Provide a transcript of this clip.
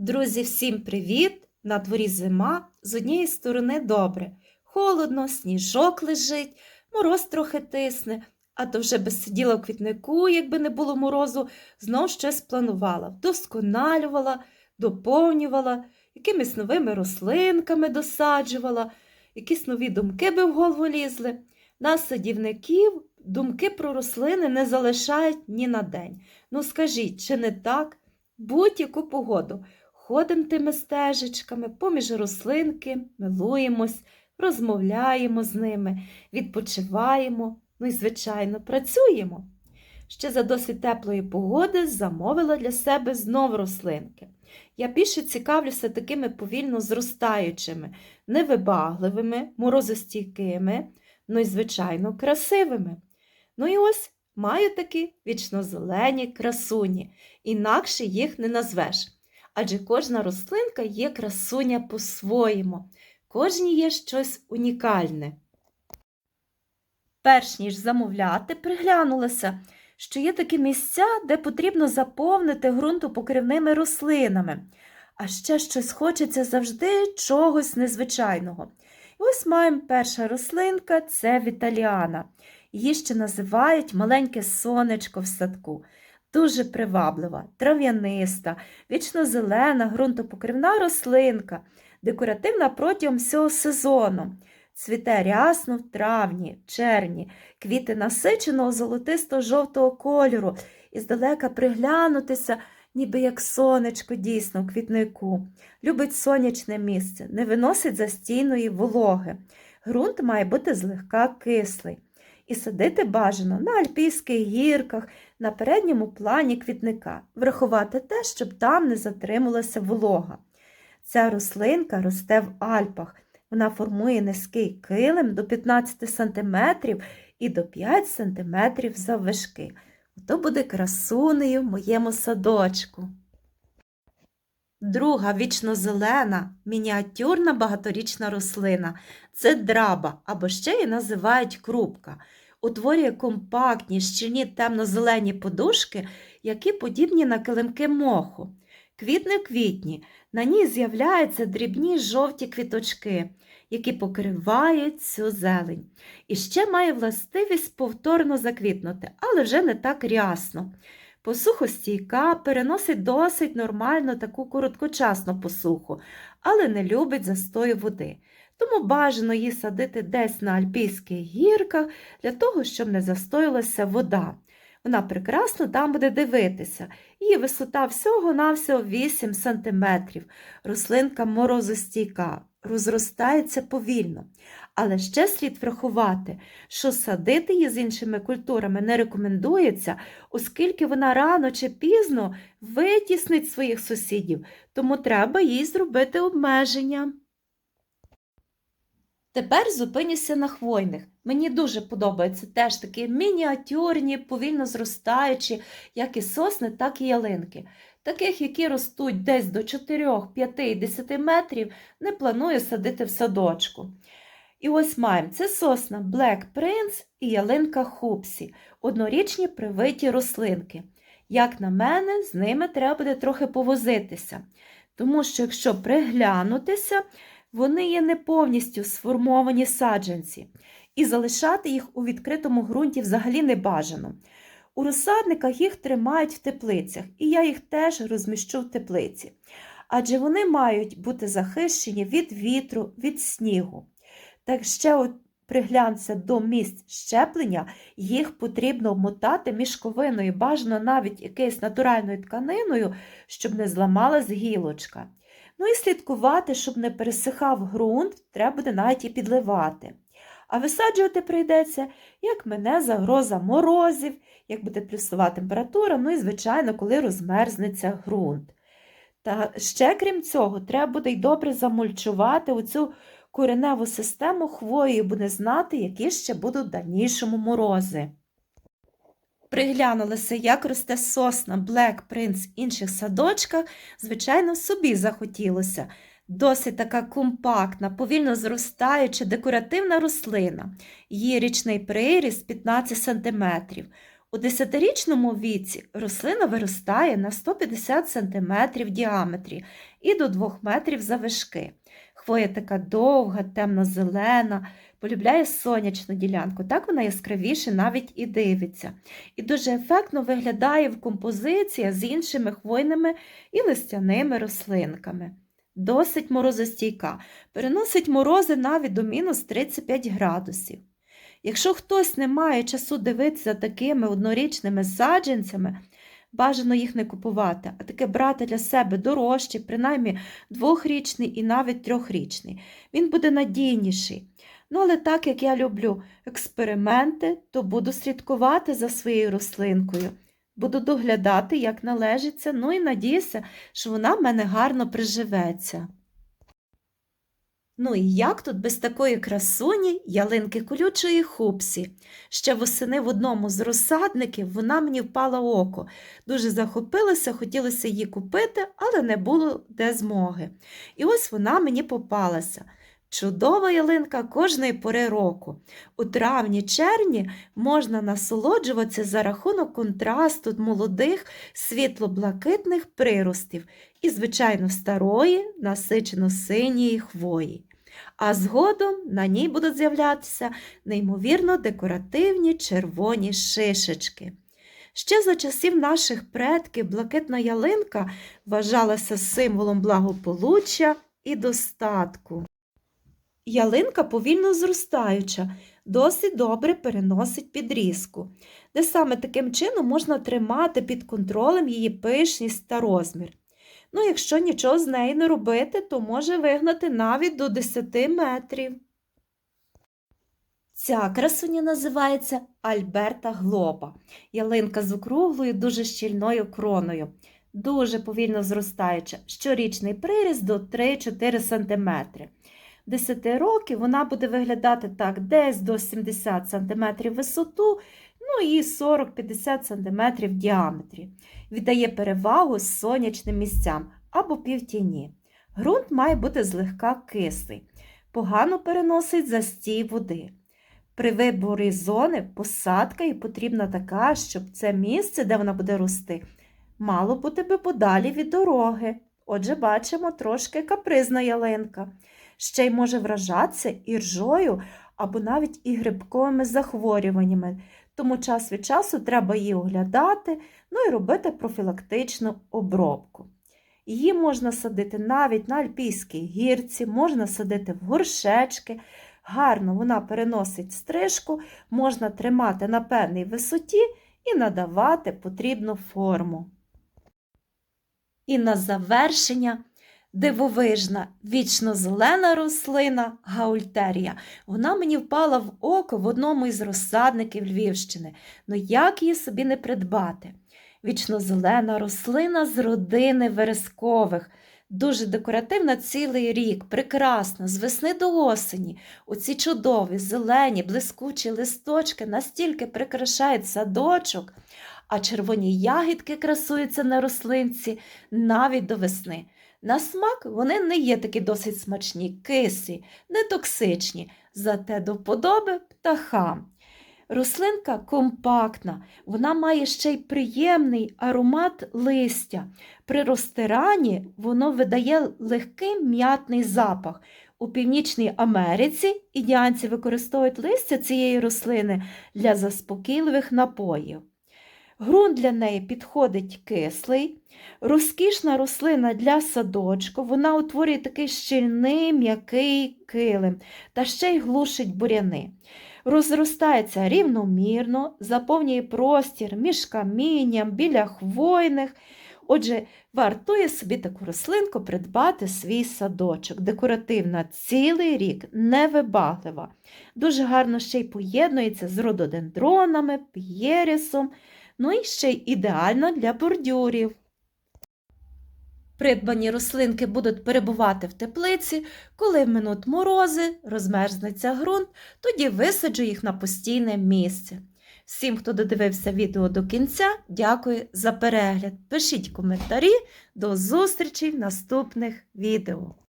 Друзі, всім привіт! На дворі зима, з однієї сторони добре. Холодно, сніжок лежить, мороз трохи тисне, а то вже би сиділа в квітнику, якби не було морозу, знов щось планувала, вдосконалювала, доповнювала, якимись новими рослинками досаджувала, якісь нові думки би в голову лізли. Нас, садівників, думки про рослини не залишають ні на день. Ну скажіть, чи не так? Будь-яку погоду. Ходимо тими стежечками, поміж рослинки, милуємось, розмовляємо з ними, відпочиваємо, ну і, звичайно, працюємо. Ще за досить теплої погоди замовила для себе знов рослинки. Я більше цікавлюся такими повільно зростаючими, невибагливими, морозостійкими, ну і, звичайно, красивими. Ну і ось маю такі вічнозелені красуні, інакше їх не назвеш адже кожна рослинка є красуня по-своєму, кожній є щось унікальне. Перш ніж замовляти, приглянулася, що є такі місця, де потрібно заповнити ґрунтопокривними рослинами, а ще щось хочеться завжди чогось незвичайного. І ось маємо перша рослинка це віталіана. Її ще називають маленьке сонечко в садку дуже приваблива, трав'яниста, вічно-зелена, ґрунтопокривна рослинка, декоративна протягом всього сезону. Цвіте рясно в травні, червні, квіти насиченого золотисто-жовтого кольору і здалека приглянутися, ніби як сонечко дійсно в квітнику. Любить сонячне місце, не виносить застійної вологи. Грунт має бути злегка кислий і садити бажано на альпійських гірках, на передньому плані квітника, врахувати те, щоб там не затрималася волога. Ця рослинка росте в Альпах. Вона формує низький килим до 15 см і до 5 см заввишки. Ото буде красунею в моєму садочку. Друга вічнозелена, мініатюрна багаторічна рослина це драба або ще її називають крупка утворює компактні, щільні темно-зелені подушки, які подібні на килимки моху. Квітне квітні, на ній з'являються дрібні жовті квіточки, які покривають цю зелень. І ще має властивість повторно заквітнути, але вже не так рясно. Посухостійка переносить досить нормально таку короткочасну посуху, але не любить застою води тому бажано її садити десь на альпійських гірках для того, щоб не застоїлася вода. Вона прекрасно там буде дивитися. Її висота всього-навсього 8 см. Рослинка морозостійка, розростається повільно. Але ще слід врахувати, що садити її з іншими культурами не рекомендується, оскільки вона рано чи пізно витіснить своїх сусідів, тому треба їй зробити обмеження. Тепер зупинюся на хвойних. Мені дуже подобаються теж такі мініатюрні, повільно зростаючі, як і сосни, так і ялинки. Таких, які ростуть десь до 4, 5 і 10 метрів, не планую садити в садочку. І ось маємо це сосна Black Prince і ялинка Хупсі, однорічні привиті рослинки. Як на мене, з ними треба буде трохи повозитися, тому що, якщо приглянутися, вони є не повністю сформовані саджанці, і залишати їх у відкритому ґрунті взагалі не бажано. У розсадниках їх тримають в теплицях, і я їх теж розміщу в теплиці. Адже вони мають бути захищені від вітру, від снігу. Так ще от приглянься до місць щеплення, їх потрібно обмотати мішковиною, бажано навіть якоюсь натуральною тканиною, щоб не зламалась гілочка. Ну і слідкувати, щоб не пересихав ґрунт, треба буде навіть і підливати. А висаджувати прийдеться, як мене загроза морозів, як буде плюсова температура, ну і, звичайно, коли розмерзнеться ґрунт. Та ще, крім цього, треба буде й добре замульчувати оцю кореневу систему хвоєю, буде знати, які ще будуть в дальнішому морози. Приглянулася, як росте сосна Black Prince в інших садочках, звичайно, собі захотілося. Досить така компактна, повільно зростаюча декоративна рослина. Її річний приріст 15 см. У 10-річному віці рослина виростає на 150 см в діаметрі і до 2 метрів завишки. Хвоя така довга, темно-зелена, полюбляє сонячну ділянку. Так вона яскравіше навіть і дивиться. І дуже ефектно виглядає в композиції з іншими хвойними і листяними рослинками. Досить морозостійка, переносить морози навіть до мінус 35 градусів. Якщо хтось не має часу дивитися такими однорічними саджанцями, бажано їх не купувати, а таке брати для себе дорожче, принаймні двохрічний і навіть трьохрічний. Він буде надійніший. Ну, але так як я люблю експерименти, то буду слідкувати за своєю рослинкою, буду доглядати, як належиться, ну і надіюся, що вона в мене гарно приживеться. Ну і як тут без такої красуні ялинки колючої хупсі? Ще восени в одному з розсадників вона мені впала в око. Дуже захопилася, хотілося її купити, але не було де змоги. І ось вона мені попалася. Чудова ялинка кожної пори року. У травні-червні можна насолоджуватися за рахунок контрасту молодих світло-блакитних приростів і, звичайно, старої насичено-синьої хвої. А згодом на ній будуть з'являтися неймовірно декоративні червоні шишечки. Ще за часів наших предків блакитна ялинка вважалася символом благополуччя і достатку. Ялинка повільно зростаюча, досить добре переносить підрізку, де саме таким чином можна тримати під контролем її пишність та розмір. Ну, якщо нічого з нею не робити, то може вигнати навіть до 10 метрів. Ця красуня називається Альберта Глоба. Ялинка з округлою, дуже щільною кроною, дуже повільно зростаюча, щорічний приріст до 3-4 см. 10 років вона буде виглядати так десь до 70 см висоту, ну і 40-50 см в діаметрі. Віддає перевагу сонячним місцям або півтіні. Грунт має бути злегка кислий, погано переносить застій води. При виборі зони посадка і потрібна така, щоб це місце, де вона буде рости, мало бути би подалі від дороги. Отже, бачимо трошки капризна ялинка. Ще й може вражатися іржою або навіть і грибковими захворюваннями, тому час від часу треба її оглядати, ну і робити профілактичну обробку. Її можна садити навіть на альпійській гірці, можна садити в горшечки. Гарно вона переносить стрижку, можна тримати на певній висоті і надавати потрібну форму. І на завершення дивовижна, вічно зелена рослина гаультерія. Вона мені впала в око в одному із розсадників Львівщини. Ну як її собі не придбати? Вічно-зелена рослина з родини верескових. Дуже декоративна цілий рік, прекрасна, з весни до осені. Оці чудові, зелені, блискучі листочки настільки прикрашають садочок, а червоні ягідки красуються на рослинці навіть до весни. На смак вони не є такі досить смачні, кислі, не токсичні, зате до вподоби птахам. Рослинка компактна, вона має ще й приємний аромат листя. При розтиранні воно видає легкий м'ятний запах. У Північній Америці індіанці використовують листя цієї рослини для заспокійливих напоїв. Грунт для неї підходить кислий, розкішна рослина для садочку, вона утворює такий щільний м'який килим та ще й глушить буряни. Розростається рівномірно, заповнює простір між камінням, біля хвойних. Отже, вартує собі таку рослинку придбати свій садочок. Декоративна цілий рік, невибаглива. Дуже гарно ще й поєднується з рододендронами, п'єрісом, ну і ще й ідеально для бордюрів. Придбані рослинки будуть перебувати в теплиці, коли минуть морози, розмерзнеться ґрунт, тоді висаджу їх на постійне місце. Всім, хто додивився відео до кінця, дякую за перегляд. Пишіть коментарі, до зустрічі в наступних відео.